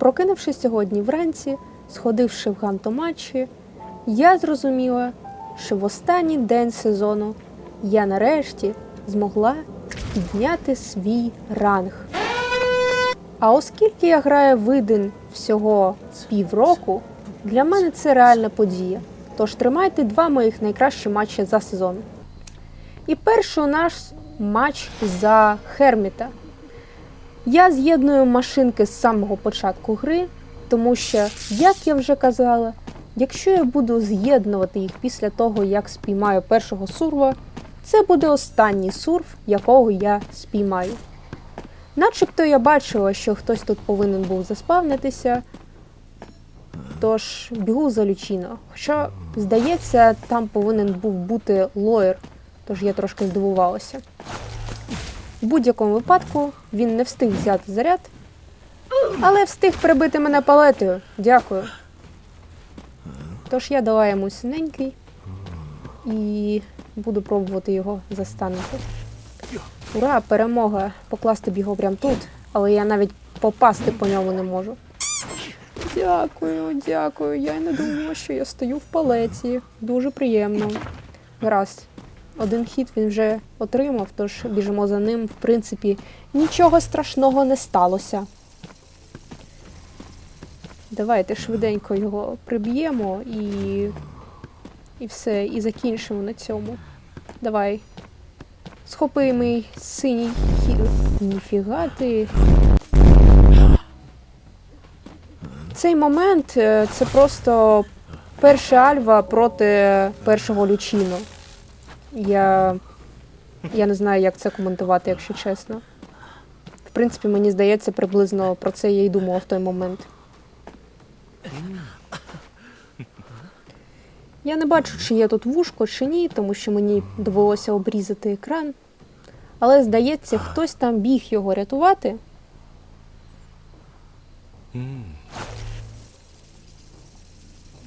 Прокинувшись сьогодні вранці, сходивши в гантоматчі, я зрозуміла, що в останній день сезону я нарешті змогла підняти свій ранг. А оскільки я граю видин всього півроку, для мене це реальна подія. Тож тримайте два моїх найкращі матчі за сезон. І перший наш матч за Херміта. Я з'єдную машинки з самого початку гри, тому що, як я вже казала, якщо я буду з'єднувати їх після того, як спіймаю першого сурва, це буде останній сурв, якого я спіймаю. Начебто я бачила, що хтось тут повинен був заспавнитися, тож бігу за Лючіно. Хоча, здається, там повинен був бути лоєр, тож я трошки здивувалася. В будь-якому випадку він не встиг взяти заряд, але встиг прибити мене палетою. Дякую. Тож я дала йому синенький і буду пробувати його застанути. Ура, перемога! Покласти б його прямо тут, але я навіть попасти по ньому не можу. Дякую, дякую. Я й не думала, що я стою в палеті. Дуже приємно. Гаразд. Один хід він вже отримав, тож біжимо за ним. В принципі, нічого страшного не сталося. Давайте швиденько його приб'ємо і. І все, і закінчимо на цьому. Давай. Схопи мій синій хід. Ніфіга ти. Цей момент е, це просто перша альва проти першого лючіно. Я. Я не знаю, як це коментувати, якщо чесно. В принципі, мені здається, приблизно про це я й думала в той момент. Я не бачу, чи є тут вушко, чи ні, тому що мені довелося обрізати екран. Але здається, хтось там біг його рятувати.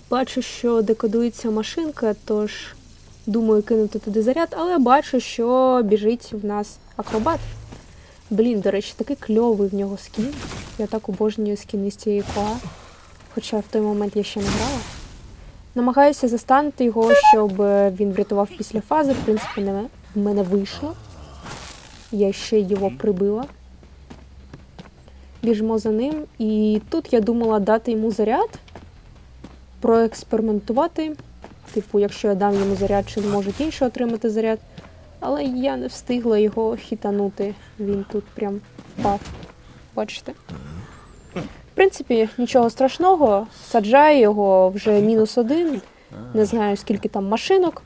Бачу, що декодується машинка, тож думаю кинути туди заряд, але бачу, що біжить в нас акробат. Блін, до речі, такий кльовий в нього скін. Я так обожнюю скіни з цієї коа. Хоча в той момент я ще не грала. Намагаюся застанути його, щоб е, він врятував після фази. В принципі, не в мене вийшло. Я ще його прибила. Біжимо за ним. І тут я думала дати йому заряд, проекспериментувати. Типу, якщо я дам йому заряд, чи зможуть інші отримати заряд. Але я не встигла його хітанути. Він тут прям впав. Бачите? В принципі, нічого страшного. Саджаю його вже мінус один. Не знаю, скільки там машинок.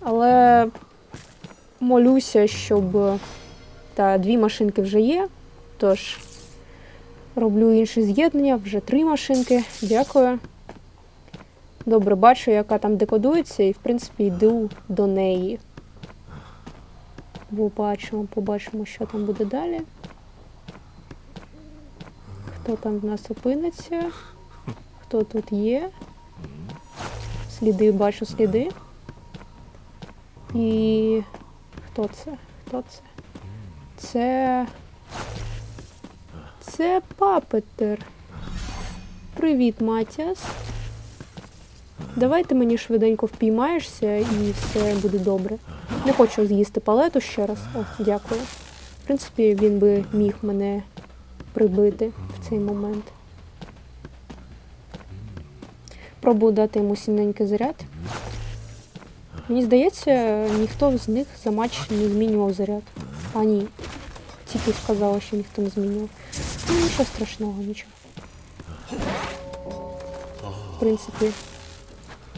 Але молюся, щоб та дві машинки вже є. Тож роблю інше з'єднання, вже три машинки. Дякую. Добре, бачу, яка там декодується, і в принципі йду до неї. Побачимо, побачимо, що там буде далі. Хто там в нас опиниться? Хто тут є? Сліди, бачу сліди. І хто це? Хто це? Це. Це папетер. Привіт, Матіас. Давай ти мені швиденько впіймаєшся і все буде добре. Не хочу з'їсти палету ще раз. О, дякую. В принципі, він би міг мене прибити в цей момент. Пробую дати йому сіненький заряд. Мені здається, ніхто з них за матч не змінював заряд. А ні. Тільки сказала, що ніхто не змінював. Ну, нічого страшного, нічого. В принципі,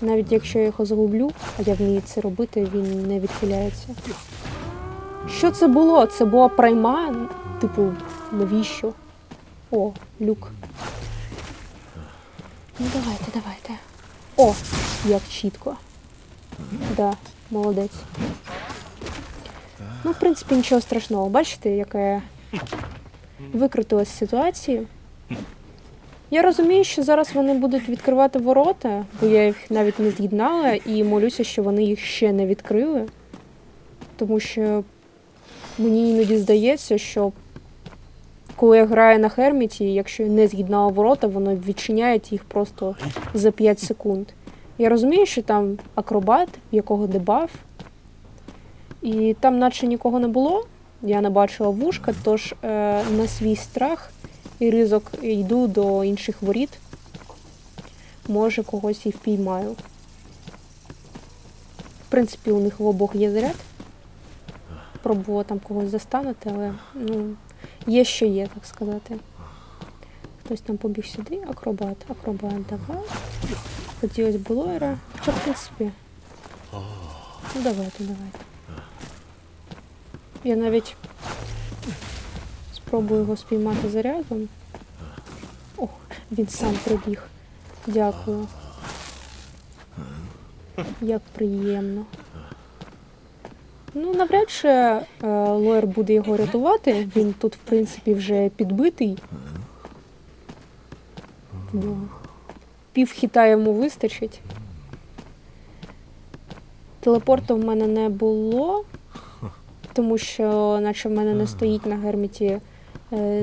навіть якщо я його загублю, а я вмію це робити, він не відхиляється. Що це було? Це була прайма? Типу, навіщо? О, люк. Ну давайте, давайте. О, як чітко. Да, молодець. Ну, в принципі, нічого страшного. Бачите, яка я викрутилась з ситуації. Я розумію, що зараз вони будуть відкривати ворота, бо я їх навіть не з'єднала і молюся, що вони їх ще не відкрили. Тому що мені іноді здається, що коли я граю на Херміті, якщо не з'єднала ворота, воно відчиняє їх просто за 5 секунд. Я розумію, що там акробат, якого дебаф, і там наче нікого не було. Я не бачила вушка, тож е, на свій страх і ризик йду до інших воріт. Може, когось і впіймаю. В принципі, у них в обох є заряд. Пробувала там когось застанути, але ну, є що є, так сказати. Хтось там побіг сюди, акробат, акробат, давай. Хотілося б лоєра. Хоча, в принципі. Ну давайте, давайте. Я навіть спробую його спіймати зарядом. Ох, він сам прибіг. Дякую. Як приємно. Ну, навряд чи е, Лоєр буде його рятувати. Він тут, в принципі, вже підбитий. Бо пів хіта йому вистачить. Телепорту в мене не було, тому що, наче в мене не стоїть на герміті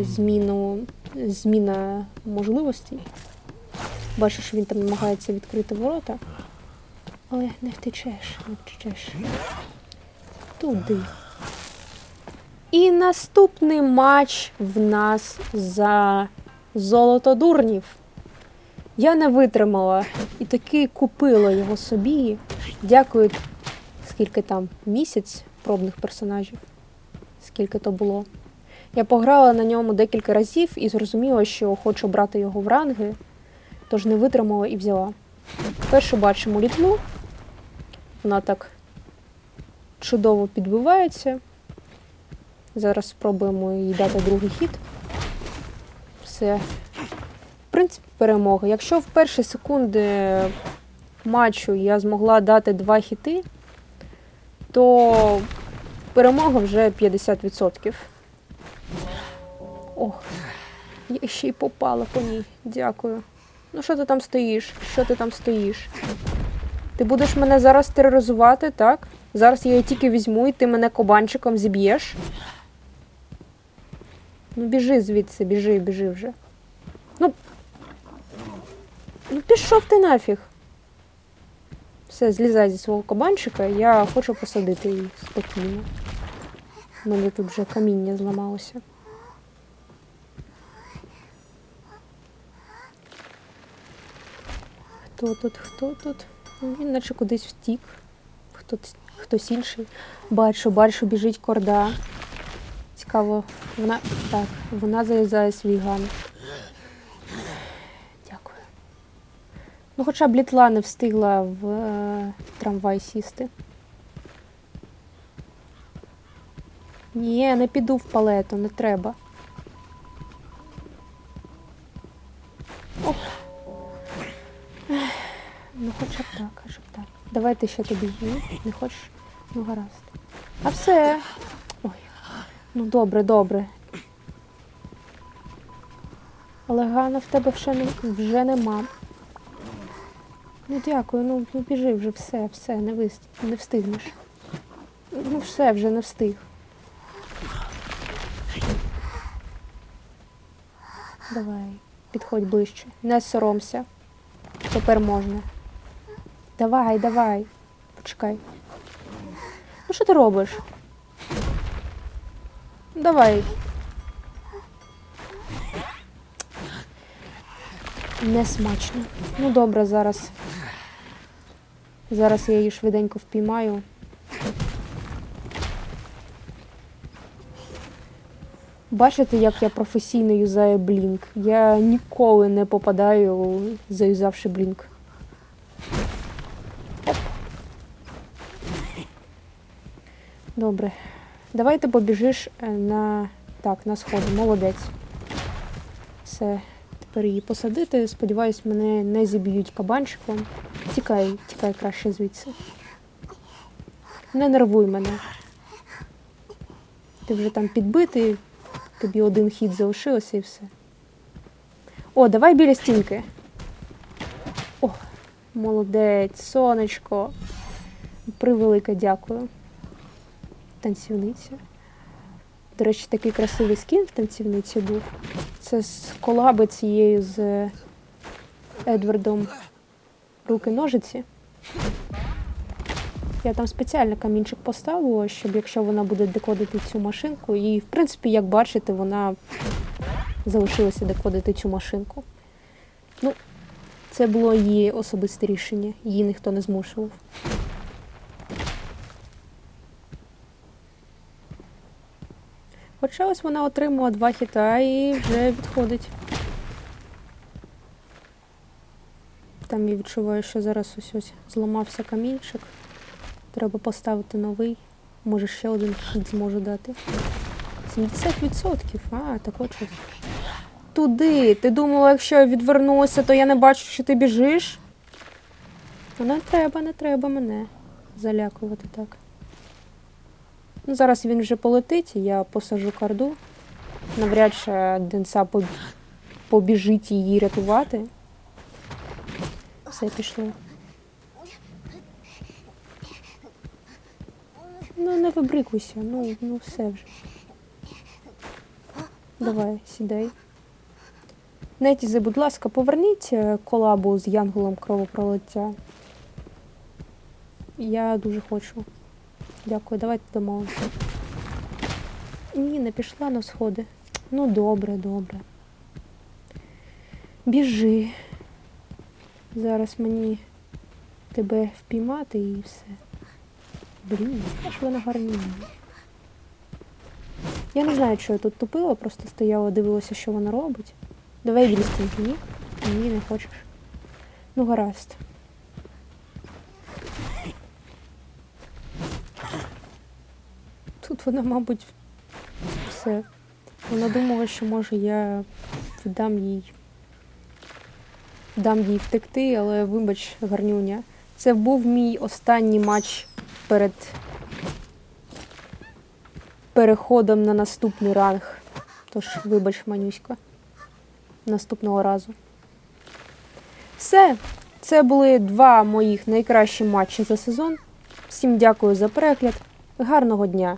зміну, зміна можливостей. Бачу, що він там намагається відкрити ворота. Але не втечеш, не втечеш. Туди. І наступний матч в нас за золото дурнів. Я не витримала і таки купила його собі. Дякую, скільки там місяць пробних персонажів. Скільки то було. Я пограла на ньому декілька разів і зрозуміла, що хочу брати його в ранги, тож не витримала і взяла. Першу бачимо літлу. Вона так чудово підбивається. Зараз спробуємо їй дати другий хід. Все. В принципі, перемога. Якщо в перші секунди матчу я змогла дати два хіти, то перемога вже 50%. Ох, я ще й попала по ній. Дякую. Ну що ти там стоїш? Що ти там стоїш? Ти будеш мене зараз тероризувати, так? Зараз я її тільки візьму і ти мене кабанчиком зіб'єш. Ну біжи звідси, біжи, біжи вже. Ну. Ну пішов ти нафіг. Все, злізай зі свого кабанчика, я хочу посадити її спокійно. У мене тут вже каміння зламалося. Хто тут, хто тут? Ну, Він наче кудись втік. Хтось, хтось інший. Бачу, бачу, біжить корда. Цікаво, вона. Так, вона зарізає свій ган. Дякую. Ну, хоча б літла не встигла в е, трамвай сісти. Ні, не піду в палету, не треба. Оп. Ну, хоча б так, хоча б так. Давайте ще тобі її. Не хочеш? Ну, гаразд. А все. Ой. Ну добре, добре. Але Гана в тебе вже, не, вже нема. Ну дякую, ну, ну біжи вже все, все, не, вис... не встигнеш. Ну все, вже не встиг. Давай, підходь ближче. Не соромся. Тепер можна. Давай, давай. Почекай. Ну що ти робиш? Давай. Не смачно. Ну добре, зараз. Зараз я її швиденько впіймаю. Бачите, як я професійно юзаю блінк. Я ніколи не попадаю, заюзавши блінк. Добре. Давай ти побіжиш е, на. Так, на сходи. Молодець. Все. Тепер її посадити. Сподіваюсь, мене не зіб'ють кабанчиком. Тікай, тікай краще звідси. Не нервуй мене. Ти вже там підбитий, тобі один хід залишилося і все. О, давай біля стінки. О, молодець, сонечко. Превелике дякую. Танцівниця. До речі, такий красивий скін в танцівниці був. Це з колаби цією з Едвардом руки-ножиці. Я там спеціально камінчик поставила, щоб якщо вона буде декодити цю машинку, і в принципі, як бачите, вона залишилася декодити цю машинку. Ну, це було її особисте рішення, її ніхто не змушував. Хоча ось вона отримала два хіта і вже відходить. Там я відчуваю, що зараз ось ось зламався камінчик. Треба поставити новий. Може ще один хід зможу дати. 70%. А, так от що. Туди. Ти думала, якщо я відвернуся, то я не бачу, що ти біжиш? Ну, не треба, не треба мене залякувати так. Ну, зараз він вже полетить, я посажу карду. Навряд чи Денса побіжить її рятувати. Все пішло. Ну, не вибрикуйся, ну, ну все вже. Давай, сідай. Нетізи, будь ласка, поверніть е, колабу з Янголом кровопролиття. Я дуже хочу. Дякую, давайте домовимося. Ні, не пішла на сходи. Ну, добре, добре. Біжи. Зараз мені тебе впіймати і все. Блін, яка ж вона гарніє. Я не знаю, що я тут тупила, просто стояла, дивилася, що вона робить. Давай відстінки, ні? Ні, не хочеш. Ну, гаразд. Тут вона, мабуть, все. Вона думала, що може я віддам їй. Дам їй втекти, але вибач, гарнюня. Це був мій останній матч перед переходом на наступний ранг. Тож, вибач, Манюська. Наступного разу. Все. Це були два моїх найкращі матчі за сезон. Всім дякую за перегляд. Гарного дня!